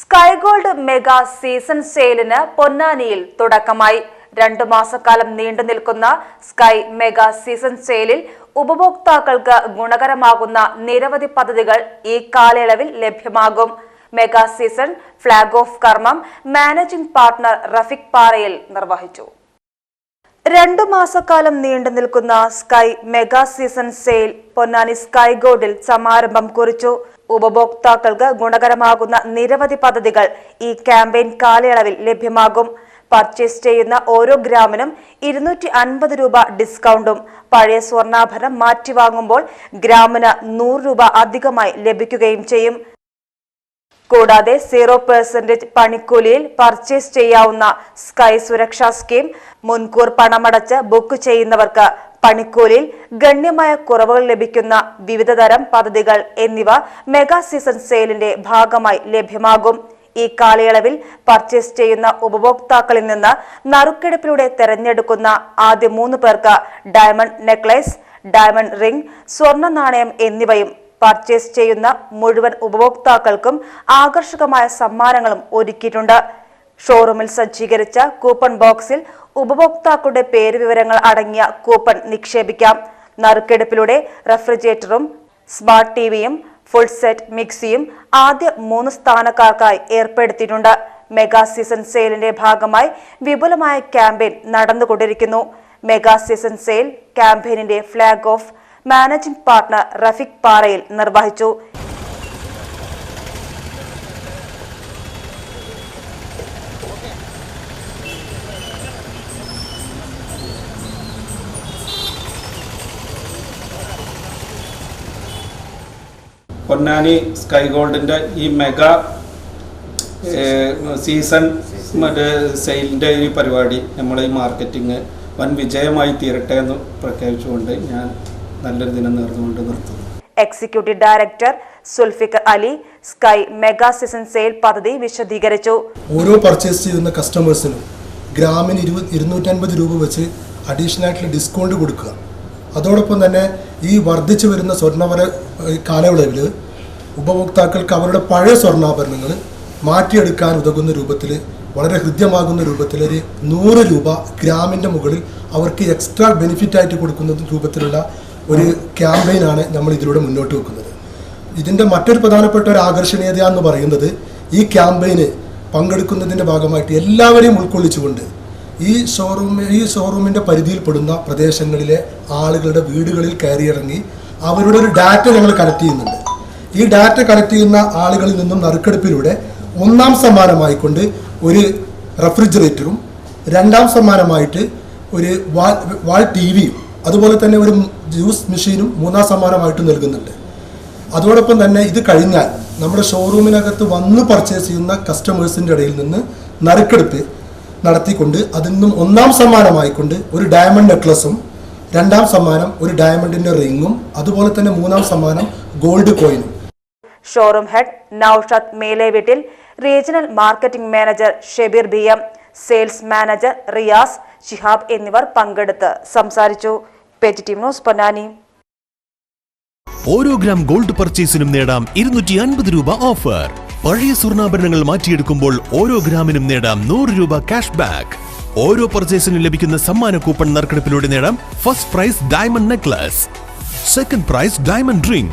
Sky gold mega season സെയിലിന് പൊന്നാനിയിൽ തുടക്കമായി. രണ്ടു മാസക്കാലം നീണ്ടു നിൽക്കുന്ന സ്കൈ മെഗാ സീസൺ സെയിലിൽ ഉപഭോക്താക്കൾക്ക് ഗുണകരമാകുന്ന നിരവധി പദ്ധതികൾ ഈ കാലയളവിൽ ലഭ്യമാകും. മെഗാ സീസൺ ഫ്ളാഗ് ഓഫ് കർമ്മം മാനേജിംഗ് പാർട്ണർ റഫിക് പാറയിൽ നിർവഹിച്ചു. രണ്ടു മാസക്കാലം നീണ്ടു നിൽക്കുന്ന sky mega season sale Ponnani sky ഗോഡിൽ സമാരംഭം കുറിച്ചു. ഉപഭോക്താക്കൾക്ക് ഗുണകരമാകുന്ന നിരവധി പദ്ധതികൾ ഈ ക്യാമ്പയിൻ കാലയളവിൽ ലഭ്യമാകും. പർച്ചേസ് ചെയ്യുന്ന ഓരോ ഗ്രാമിനും ഇരുന്നൂറ്റി അൻപത് രൂപ ഡിസ്കൗണ്ടും. പഴയ സ്വർണാഭരണം മാറ്റിവാങ്ങുമ്പോൾ ഗ്രാമിന് നൂറ് രൂപ അധികമായി ലഭിക്കുകയും ചെയ്യും. കൂടാതെ സീറോ പെർസെന്റേജ് പണിക്കൂലിയിൽ പർച്ചേസ് ചെയ്യാവുന്ന സ്കൈ സുരക്ഷാ സ്കീം മുൻകൂർ പണമടച്ച് ബുക്ക് ചെയ്യുന്നവർക്ക് പണിക്കൂലിയിൽ ഗണ്യമായ കുറവുകൾ ലഭിക്കുന്ന വിവിധതരം പദ്ധതികൾ എന്നിവ മെഗാ സീസൺ സെയിലിന്റെ ഭാഗമായി ലഭ്യമാകും. ഈ കാലയളവിൽ പർച്ചേസ് ചെയ്യുന്ന ഉപഭോക്താക്കളിൽ നിന്ന് നറുക്കെടുപ്പിലൂടെ തെരഞ്ഞെടുക്കുന്ന ആദ്യ മൂന്ന് പേർക്ക് ഡയമണ്ട് നെക്ലേസ് ഡയമണ്ട് റിംഗ് സ്വർണ നാണയം എന്നിവയും പർച്ചേസ് ചെയ്യുന്ന മുഴുവൻ ഉപഭോക്താക്കൾക്കും ആകർഷകമായ സമ്മാനങ്ങളും ഒരുക്കിയിട്ടുണ്ട്. ഷോറൂമിൽ സജ്ജീകരിച്ച കൂപ്പൺ ബോക്സിൽ ഉപഭോക്താക്കളുടെ പേര് വിവരങ്ങൾ അടങ്ങിയ കൂപ്പൺ നിക്ഷേപിക്കാം. നറുക്കെടുപ്പിലൂടെ റെഫ്രിജറേറ്ററും സ്മാർട്ട് ടിവിയും ഫുൾ സെറ്റ് മിക്സിയും ആദ്യ മൂന്ന് സ്ഥാനക്കാർക്കായി ഏർപ്പെടുത്തിയിട്ടുണ്ട്. മെഗാ സീസൺ സെയിലിന്റെ ഭാഗമായി വിപുലമായ ക്യാമ്പയിൻ നടന്നുകൊണ്ടിരിക്കുന്നു. Mega season sale ക്യാമ്പയിനിന്റെ flag off managing partner Rafiq Parayil നിർവഹിച്ചു. പൊന്നാനി സ്കൈ ഗോൾഡിന്റെ ഈ മെഗാ സീസൺ മറ്റേ സെയിലിന്റെ ഈ പരിപാടി നമ്മളെ ഈ മാർക്കറ്റിംഗ് വൻ വിജയമായി തീരട്ടെ എന്ന് പ്രഖ്യാപിച്ചുകൊണ്ട് ഞാൻ നല്ലൊരു ദിനം നേർന്നുകൊണ്ട് നിർത്തുന്നു. Executive director Zulfikar Ali sky mega season sale പദ്ധതി വിശദീകരിച്ചു. ഓരോ പർച്ചേസ് ചെയ്യുന്ന കസ്റ്റമേഴ്സിനും ഗ്രാമിന് ഇരുപത് ഇരുന്നൂറ്റൻപത് രൂപ വെച്ച് അഡീഷണൽ ആയിട്ടുള്ള ഡിസ്കൗണ്ട് കൊടുക്കുക. അതോടൊപ്പം തന്നെ ഈ വർദ്ധിച്ചു വരുന്ന സ്വർണവര കാലയളവിൽ ഉപഭോക്താക്കൾക്ക് അവരുടെ പഴയ സ്വർണാഭരണങ്ങൾ മാറ്റിയെടുക്കാൻ ഉതകുന്ന രൂപത്തിൽ വളരെ ഹൃദ്യമാകുന്ന രൂപത്തിൽ ഒരു നൂറ് രൂപ ഗ്രാമിന്റെ മുകളിൽ അവർക്ക് എക്സ്ട്രാ ബെനിഫിറ്റ് ആയിട്ട് കൊടുക്കുന്ന രൂപത്തിലുള്ള ഒരു ക്യാമ്പയിനാണ് നമ്മൾ ഇതിലൂടെ മുന്നോട്ട് വെക്കുന്നത്. ഇതിന്റെ മറ്റൊരു പ്രധാനപ്പെട്ട ഒരു ആകർഷണീയത എന്ന് പറയുന്നത് ഈ ക്യാമ്പയിന് പങ്കെടുക്കുന്നതിന്റെ ഭാഗമായിട്ട് എല്ലാവരെയും ഉൾക്കൊള്ളിച്ചുകൊണ്ട് ഈ ഷോറൂം ഈ ഷോറൂമിന്റെ പരിധിയിൽപ്പെടുന്ന പ്രദേശങ്ങളിലെ ആളുകളുടെ വീടുകളിൽ കയറിയിറങ്ങി അവരുടെ ഒരു ഡാറ്റ ഞങ്ങൾ കളക്ട് ചെയ്യുന്നുണ്ട്. ഈ ഡാറ്റ കളക്ട് ചെയ്യുന്ന ആളുകളിൽ നിന്നും നറുക്കെടുപ്പിലൂടെ ഒന്നാം സമ്മാനമായിക്കൊണ്ട് ഒരു റെഫ്രിജറേറ്ററും രണ്ടാം സമ്മാനമായിട്ട് ഒരു വാൾ വാൾ ടി വിയും അതുപോലെ തന്നെ ഒരു ജ്യൂസ് മെഷീനും മൂന്നാം സമ്മാനമായിട്ട് നൽകുന്നുണ്ട്. അതോടൊപ്പം തന്നെ ഇത് കഴിഞ്ഞാൽ നമ്മുടെ ഷോറൂമിനകത്ത് വന്ന് പർച്ചേസ് ചെയ്യുന്ന കസ്റ്റമേഴ്സിന്റെ ഇടയിൽ നിന്ന് നറുക്കെടുപ്പ് നടത്തിക്കൊണ്ട് അതിൽ നിന്നും ഒന്നാം സമ്മാനമായിക്കൊണ്ട് ഒരു ഡയമണ്ട് നെക്ലസും രണ്ടാം സമ്മാനം ഒരു ഡയമണ്ടിന്റെ റിങ്ങും അതുപോലെ തന്നെ മൂന്നാം സമ്മാനം gold കോയിനും showroom head Noushad Mele Veettil regional marketing manager Shebeer B M sales manager Riyas Shihab എന്നിവർ പങ്കെടുത്ത് സംസാരിച്ചു. ന്യൂസ് പൊന്നാനി. ഓരോ ഗ്രാം ഗോൾഡ് പർച്ചേസിനും നേടാം ഇരുന്നൂറ്റി അൻപത് രൂപ ഓഫർ. പഴയ സ്വർണാഭരണങ്ങൾ മാറ്റിയെടുക്കുമ്പോൾ ഓരോ ഗ്രാമിനും നേടാം നൂറ് രൂപ ക്യാഷ് ബാക്ക്. ഓരോ പർച്ചേസിനും ലഭിക്കുന്ന സമ്മാന കൂപ്പൺ നറുക്കെടുപ്പിലൂടെ നേടാം first prize diamond necklace. Second prize diamond ring.